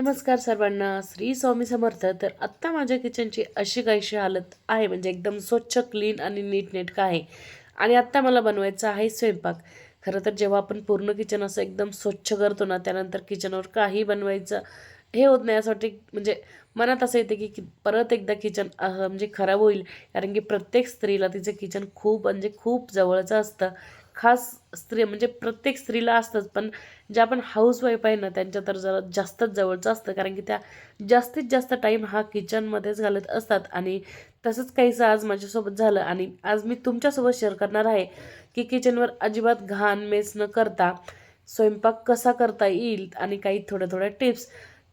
नमस्कार सर्वांना. श्री स्वामी समर्थ. तर आत्ता माझ्या किचनची अशी काहीशी हालत आहे म्हणजे एकदम स्वच्छ क्लीन आणि नीटनेटकं आहे. आणि आत्ता मला बनवायचं आहे स्वयंपाक. खरं तर जेव्हा आपण पूर्ण किचन असं एकदम स्वच्छ करतो ना त्यानंतर किचनवर काही बनवायचं हे होत नाही. असं वाटते म्हणजे मनात असं येते की की परत एकदा किचन म्हणजे खराब होईल. कारण की प्रत्येक स्त्रीला तिचं किचन खूप म्हणजे खूप जवळचं असतं. खास स्त्री म्हणजे प्रत्येक स्त्रीला असतंच पण ज्या आपण हाऊसवाईफ आहे ना त्यांच्या तर जरा जास्तच जवळचं असतं कारण की त्या जास्तीत जास्त टाईम हा किचनमध्येच घालत असतात. आणि तसंच काहीसं आज माझ्यासोबत झालं आणि आज मी तुमच्यासोबत शेअर करणार आहे की किचनवर अजिबात घाण मेस न करता स्वयंपाक कसा करता येईल आणि काही थोड्या थोड्या टिप्स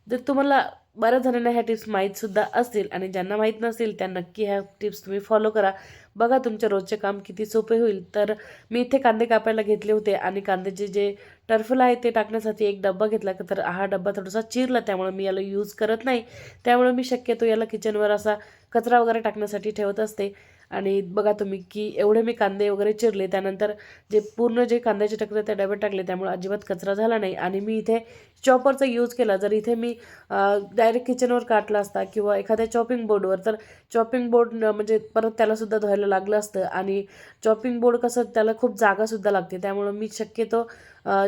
जर तुम्हाला बऱ्याच जणांना ह्या टिप्स माहीतसुद्धा असतील आणि ज्यांना माहीत नसतील त्या नक्की ह्या टिप्स तुम्ही फॉलो करा. बघा तुमच्या रोजचे काम किती सोपे होईल. तर मी इथे कांदे कापायला घेतले होते आणि कांद्याचे जे टर्फल आहे ते टाकण्यासाठी एक डब्बा घेतला तर हा डब्बा थोडासा चिरला त्यामुळे मी याला यूज करत नाही. त्यामुळे मी शक्यतो याला किचनवर असा कचरा वगैरे टाकण्यासाठी ठेवत असते. आणि बघा तुम्ही की एवढे मी कांदे वगैरे चिरले त्यानंतर जे पूर्ण जे कांद्याचे टकले त्या डब्यात टाकले त्यामुळे अजिबात कचरा झाला नाही. आणि मी इथे चॉपरचा यूज केला. जर इथे मी डायरेक्ट किचनवर काटला असता किंवा एखाद्या चॉपिंग बोर्डवर तर चॉपिंग बोर्ड म्हणजे परत त्यालासुद्धा धुवायला लागलं असतं. आणि चॉपिंग बोर्ड कसं त्याला खूप जागासुद्धा लागते. त्यामुळं मी शक्यतो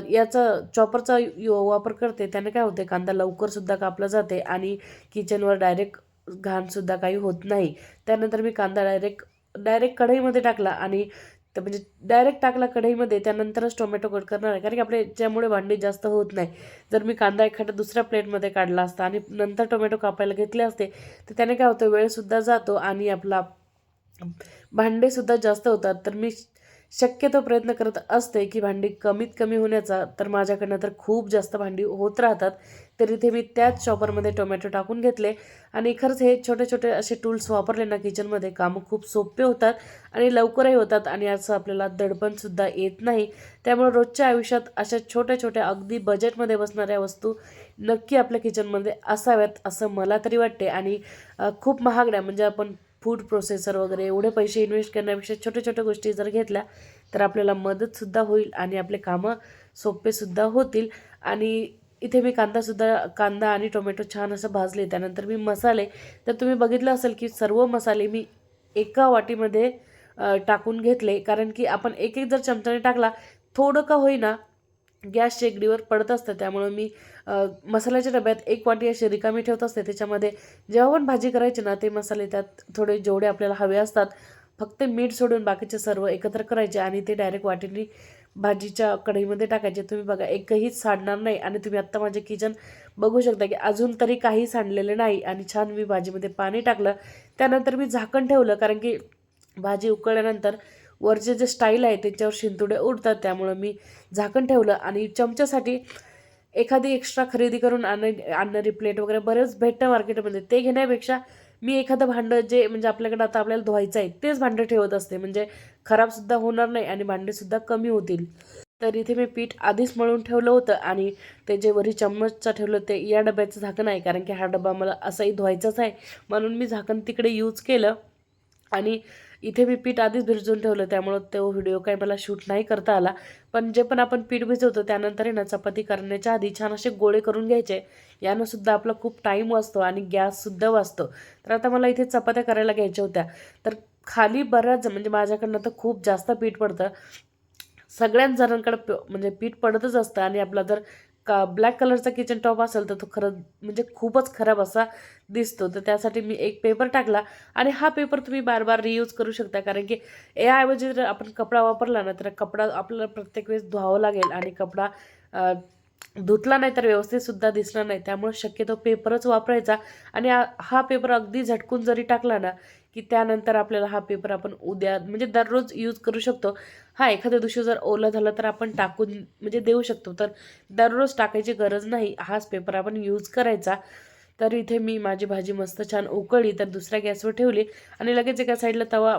याचा चॉपरचा वापर करते. त्याने काय होते कांदा लवकरसुद्धा कापला जाते आणि किचनवर डायरेक्ट घाणसुद्धा काही होत नाही. त्यानंतर मी कांदा डायरेक्ट डायरेक्ट कढईमध्ये टाकला आणि तर म्हणजे डायरेक्ट टाकला कढईमध्ये त्यानंतरच टोमॅटो कट करणार आहे. कारण की आपल्या याच्यामुळे भांडी जास्त होत नाही. जर मी कांदा एखादा दुसऱ्या प्लेटमध्ये काढला असता आणि नंतर टोमॅटो कापायला घेतले असते तर त्याने काय होतं वेळसुद्धा जातो आणि आपला भांडेसुद्धा जास्त होतात. तर मी शक्यतो प्रयत्न करत असते की भांडी कमीत कमी होण्याचा तर माझ्याकडनं तर खूप जास्त भांडी होत राहतात तर इथे मी त्याच शॉपरमध्ये टोमॅटो टाकून घेतले. आणि खरंच हे छोटे छोटे असे टूल्स वापरले ना किचनमध्ये कामं खूप सोपे होतात आणि लवकरही होतात आणि असं आपल्याला दडपणसुद्धा येत नाही. त्यामुळे रोजच्या आयुष्यात अशा छोट्या छोट्या अगदी बजेटमध्ये बसणाऱ्या वस्तू नक्की आपल्या किचनमध्ये असाव्यात असं मला तरी वाटते. आणि खूप महागड्या म्हणजे आपण फूड प्रोसेसर वगैरे एवढे पैसे इन्व्हेस्ट करण्यापेक्षा छोट्या छोट्या गोष्टी जर घेतल्या तर आपल्याला मदतसुद्धा होईल आणि आपले कामं सोपेसुद्धा होतील. आणि इथे मी कांदासुद्धा कांदा आणि टोमॅटो छान असं भाजले त्यानंतर मी मसाले. तर तुम्ही बघितलं असेल की सर्व मसाले मी एका वाटीमध्ये टाकून घेतले. कारण की आपण एक एक जर चमचाने टाकला थोडं का होईना गॅस शेगडीवर पडत असतं. त्यामुळं मी मसाल्याच्या डब्यात एक वाटी अशी रिकामी ठेवत असते. त्याच्यामध्ये जेव्हा पण भाजी करायची ना ते मसाले त्यात थोडे जेवढे आपल्याला हवे असतात फक्त मीठ सोडून बाकीचे सर्व एकत्र करायचे आणि ते डायरेक्ट वाटीने भाजीच्या कढईमध्ये टाकायचे. तुम्ही बघा एकही सांडणार नाही आणि तुम्ही आत्ता माझे किचन बघू शकता की अजून तरी काही सांडलेले नाही आणि छान मी भाजीमध्ये पाणी टाकलं. त्यानंतर मी झाकण ठेवलं कारण की भाजी उकळल्यानंतर वरचे जे स्टाईल आहे त्याच्यावर शिंतुडे उडतात. त्यामुळं मी झाकण ठेवलं आणि चमच्यासाठी एखादी एक्स्ट्रा खरेदी करून आण आणणारी प्लेट वगैरे बरेच भेटतं मार्केटमध्ये ते घेण्यापेक्षा मी एखादं भांडं जे म्हणजे आपल्याकडे आता आपल्याला धुवायचं आहे तेच भांडं ठेवत असते. म्हणजे खराबसुद्धा होणार नाही आणि भांडेसुद्धा कमी होतील. तर इथे मी पीठ आधीच मळून ठेवलं होतं आणि ते जे वरी चम्मचचं ठेवलं ते या डब्याचं झाकण आहे. कारण की हा डबा मला असाही धुवायचाच आहे. म्हणून मी झाकण तिकडे यूज केलं आणि इथे मी पीठ आधीच भिजवून ठेवलं त्यामुळं तो व्हिडिओ काही मला शूट नाही करता आला. पण जे पण आपण पीठ भिजवतो त्यानंतर आहे ना चपाती करण्याच्या आधी छान असे गोळे करून घ्यायचे. यानं सुद्धा आपला खूप टाईम वाचतो आणि गॅससुद्धा वाचतो. तर आता मला इथे चपात्या करायला घ्यायच्या होत्या. तर खाली बऱ्याच म्हणजे माझ्याकडनं तर खूप जास्त पीठ पडतं. सगळ्याच जणांकडे म्हणजे पीठ पडतच असतं आणि आपला जर का ब्लॅक कलरचा किचन टॉप असेल तर तो खरं म्हणजे खूपच खराब असा दिसतो. तर त्यासाठी मी एक पेपर टाकला आणि हा पेपर तुम्ही बार बार रियूज करू शकता. कारण की याऐवजी जर आपण कपडा वापरला ना तर कपडा आपल्याला प्रत्येक वेळेस धुवावं लागेल आणि कपडा धुतला नाही तर व्यवस्थितसुद्धा दिसणार नाही. त्यामुळे शक्यतो पेपरच वापरायचा आणि हा पेपर अगदी झटकून जरी टाकला ना की त्यानंतर आपल्याला हा पेपर आपण उद्या म्हणजे दररोज यूज करू शकतो. हा एखाद्या दिवशी जर ओला झाला तर आपण टाकून म्हणजे देऊ शकतो. तर दररोज टाकायची गरज नाही. हाच पेपर आपण यूज करायचा. तर इथे मी माझी भाजी मस्त छान उकळली तर दुसऱ्या गॅसवर ठेवली आणि लगेच एका साईडला तवा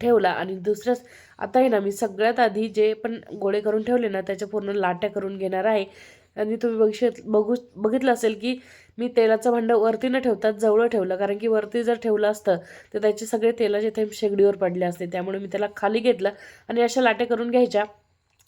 ठेवला आणि दुसऱ्याच आता आहे ना मी सगळ्यात आधी जे पण गोळे करून ठेवले ना त्याच्या पूर्ण लाट्या करून घेणार आहे. आणि तुम्ही बघित बघू बघितलं असेल की मी तेलाचं भांडं वरती न ठेवतात जवळ ठेवलं. कारण की वरती जर ठेवलं असतं तर त्याचे सगळे तेलाचे थेंब शेगडीवर पडले असते. त्यामुळे मी त्याला खाली घेतलं आणि अशा लाट्या करून घ्यायच्या.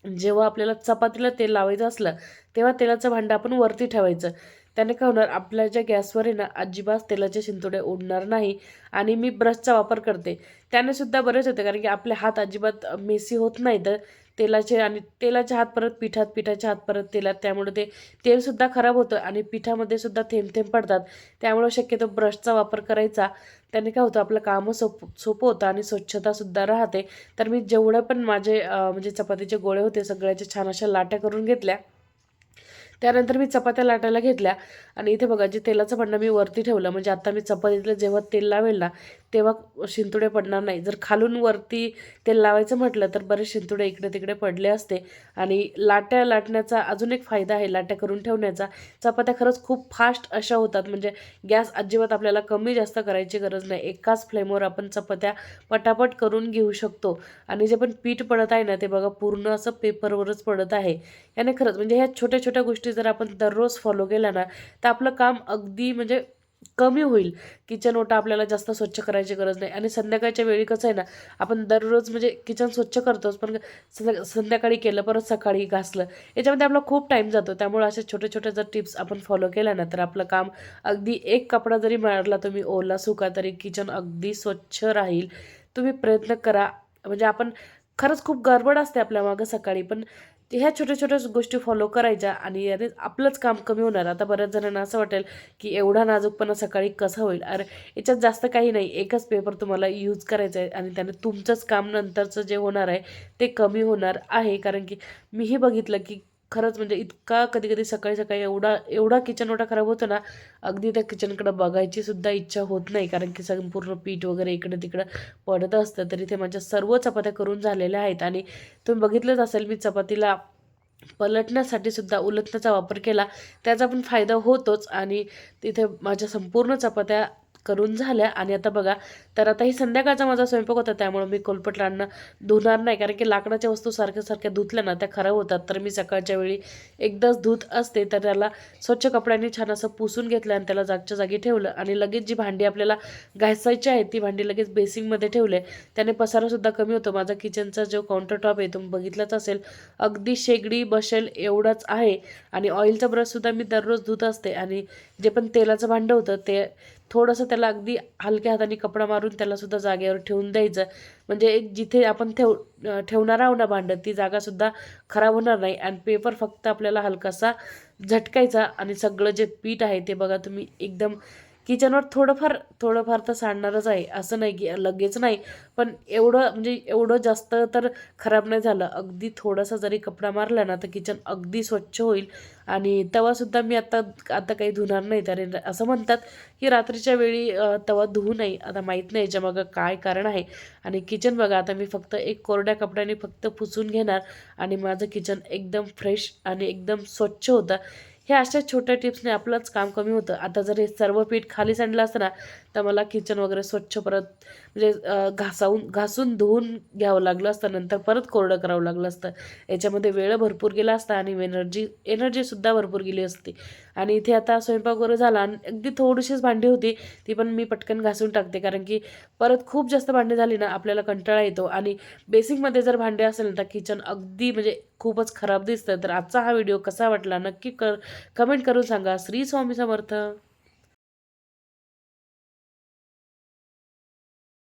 जेव्हा आपल्याला चपातीला तेल लावायचं असलं तेव्हा तेलाचं भांडं आपण वरती ठेवायचं. त्याने काय होणार? आपल्या ज्या गॅसवर आहे ना अजिबात तेलाचे शिंतोडे उडणार नाही आणि मी ब्रशचा वापर करते. त्याने सुद्धा बरेच होते कारण की आपले हात अजिबात मेसी होत नाही तर तेलाचे आणि तेलाचे हात परत पिठात पिठाचे हात परत तेलात त्यामुळे ते तेलसुद्धा खराब होतं आणि पिठामध्ये सुद्धा थेंब थेंब पडतात. त्यामुळे शक्यतो ब्रशचा वापर करायचा. त्याने काय होतं आपलं कामं सोप सोपं होतं आणि स्वच्छतासुद्धा राहते. तर मी जेवढं पण माझे म्हणजे चपातीचे गोळे होते सगळ्याच्या छान अशा लाट्या करून घेतल्या. त्यानंतर मी चपात्या लाटायला घेतल्या. आणि इथे बघा जे तेलाचं भांडं मी वरती ठेवलं म्हणजे आता मी चपातीतलं जेव्हा तेल लावेल ना तेव्हा शिंतुडे पडणार नाही. जर खालून वरती तेल लावायचं म्हटलं तर बरेच शिंतुडे इकडे तिकडे पडले असते. आणि लाट्या लाटण्याचा अजून एक फायदा आहे लाट्या करून ठेवण्याचा. चपात्या खरंच खूप फास्ट अशा होतात म्हणजे गॅस अजिबात आपल्याला कमी जास्त करायची गरज नाही. एकाच फ्लेमवर आपण चपात्या पटापट करून घेऊ शकतो. आणि जे पण पीठ पडत आहे ना ते बघा पूर्ण असं पेपरवरच पडत आहे. याने खरंच म्हणजे ह्या छोट्या छोट्या गोष्टी जर आपण दररोज फॉलो केल्या ना तर आपलं काम अगदी म्हणजे कमी होईल. किचन ओटा आपल्याला जास्त स्वच्छ करायची गरज नाही. आणि संध्याकाळच्या वेळी कसं आहे ना आपण दररोज म्हणजे किचन स्वच्छ करतोच पण संध्या संध्याकाळी केलं परत सकाळी घासलं याच्यामध्ये आपला खूप टाईम जातो. त्यामुळे अशा छोट्या छोट्या जर टिप्स आपण फॉलो केल्या ना तर आपलं काम अगदी एक कपडा जरी मारला तुम्ही ओला सुका तरी किचन अगदी स्वच्छ राहील. तुम्ही प्रयत्न करा. म्हणजे आपण खरंच खूप गडबड असते आपल्या मागं सकाळी पण ते ह्या छोट्या छोट्या गोष्टी फॉलो करायच्या आणि याने आपलंच काम कमी होणार. आता बऱ्याच जणांना असं वाटेल की एवढा नाजूकपणा सकाळी कसा होईल? अरे याच्यात जास्त काही नाही. एकच पेपर तुम्हाला यूज करायचा आहे आणि त्याने तुमचंच काम नंतरचं जे होणार आहे ते कमी होणार आहे. कारण की मीही बघितलं की खरंच म्हणजे इतका कधी कधी सकाळी सकाळी एवढा एवढा किचन ओटा खराब होतो ना अगदी त्या किचनकडं बघायची सुद्धा इच्छा होत नाही. कारण की संपूर्ण पीठ वगैरे इकडे तिकडं पडत असतं. तरी ते माझ्या सर्व चपात्या करून झालेल्या आहेत. आणि तुम्ही बघितलंच असेल मी चपातीला पलटण्यासाठी सुद्धा उलटण्याचा वापर केला. त्याचा पण फायदा होतोच. आणि तिथे माझ्या संपूर्ण चपात्या करून झाल्या. आणि आता बघा तर आता ही संध्याकाळचा माझा स्वयंपाक होता त्यामुळे मी कोलपट लाडणं धुणार नाही. कारण की लाकडाच्या वस्तू सारख्या सारख्या धुतल्या ना त्या खराब होतात. तर मी सकाळच्या वेळी एकदाच धूत असते. तर त्याला स्वच्छ कपड्यांनी छान असं पुसून घेतलं आणि त्याला जागच्या जागी ठेवलं. आणि लगेच जी भांडी आपल्याला घासायची आहे ती भांडी लगेच बेसिंगमध्ये ठेवले. त्याने पसारासुद्धा कमी होतो. माझा किचनचा जो काउंटर टॉप आहे तो बघितलाच असेल. अगदी शेगडी बसेल एवढाच आहे. आणि ऑइलचा ब्रशसुद्धा मी दररोज धुत असते. आणि जे पण तेलाचं भांडं होतं ते थोडंसं त्याला अगदी हलक्या हाताने कपडा मारून त्यालासुद्धा जागेवर ठेवून द्यायचं. म्हणजे जिथे आपण ठेव ठेवणार आहोत ना भांडं ती जागासुद्धा खराब होणार नाही. आणि पेपर फक्त आपल्याला हलकासा झटकायचा आणि सगळं जे पीठ आहे ते बघा तुम्ही एकदम किचनवर थोडंफार थोडंफार तर सांडणारच आहे असं नाही की लगेच नाही. पण एवढं म्हणजे एवढं जास्त तर खराब नाही झालं. अगदी थोडासा जरी कपडा मारला ना तर किचन अगदी स्वच्छ होईल. आणि तवासुद्धा मी आता आता काही धुणार नाही तर असं म्हणतात की रात्रीच्या वेळी तवा धुवू नये. आता माहीत नाही याच्यामागं काय कारण आहे. आणि किचन बघा आता मी फक्त एक कोरड्या कपड्याने फक्त पुसून घेणार. आणि माझं किचन एकदम फ्रेश आणि एकदम स्वच्छ होतं. हे अशा छोट्या टिप्सने आपलंच काम कमी होतं. आता जर हे सर्व पीठ खाली सांडलं असतं ना तर मला किचन वगैरे स्वच्छ परत म्हणजे घासावून घासून धुवून घ्यावं लागलं असतं. नंतर परत कोरडं करावं लागलं असतं. याच्यामध्ये वेळ भरपूर गेला असता आणि एनर्जी एनर्जीसुद्धा भरपूर गेली असती. आणि इथे आता स्वयंपाक वगैरे झाला आणि अगदी थोडीशीच भांडी होती ती पण मी पटकन घासून टाकते. कारण की परत खूप जास्त भांडी झाली ना आपल्याला कंटाळा येतो. आणि बेसिकमध्ये जर भांडे असेल ना तर किचन अगदी म्हणजे खूपच खराब दिसतं तर आजचा हा व्हिडिओ कसा वाटला नक्की कर कमेंट करून सांगा. श्री स्वामी समर्थ.